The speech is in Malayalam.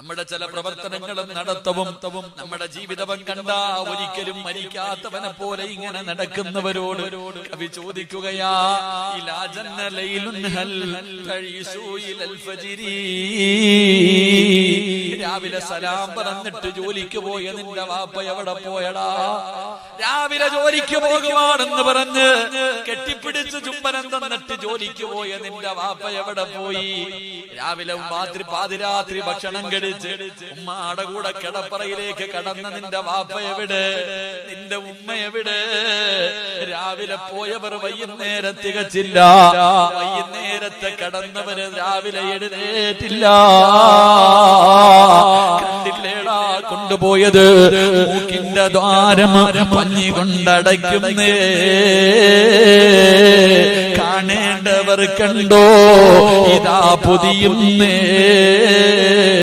നമ്മുടെ ചില പ്രവർത്തനങ്ങളും നടത്തവും നമ്മുടെ ജീവിതവും കണ്ടാ ഒരിക്കലും മരിക്കാത്തവനെ പോലെ ഇങ്ങനെ നടക്കുന്നവരോട് കവി ചോദിക്കുകയാ ഹൽ. രാവിലെ സലാം പറഞ്ഞിട്ട് ജോലിക്ക് പോയ നിന്റെ വാപ്പ എവിടെ പോയടാ? രാവിലെ ജോലിക്ക് പോകുവാണെന്ന് പറഞ്ഞ് കെട്ടിപ്പിടിച്ച് ചുംബനം തന്നിട്ട് ജോലിക്ക് പോയ നിന്റെ വാപ്പ എവിടെ പോയി? രാവിലെ ഉമ്മാതിരി പാതിരാത്രി ഭക്ഷണം കഴിച്ച് ഉമ്മാടെ കൂടെ കിടപ്പറയിലേക്ക് കടന്ന നിന്റെ വാപ്പ എവിടെ? നിന്റെ ഉമ്മ എവിടെ? രാവിലെ പോയവർ വൈകുന്നേരം തികച്ചില്ല. വൈകുന്നേരത്തെ കടന്നവര് രാവിലെ എഴുന്നേറ്റില്ല. കൊണ്ടുപോയത്. മൂക്കിന്റെ ദ്വാരം പഞ്ഞി കൊണ്ടടയ്ക്കുന്നേ. കാണേണ്ടവർ കണ്ടോ? ഇതാ പൊതിയുന്നേ.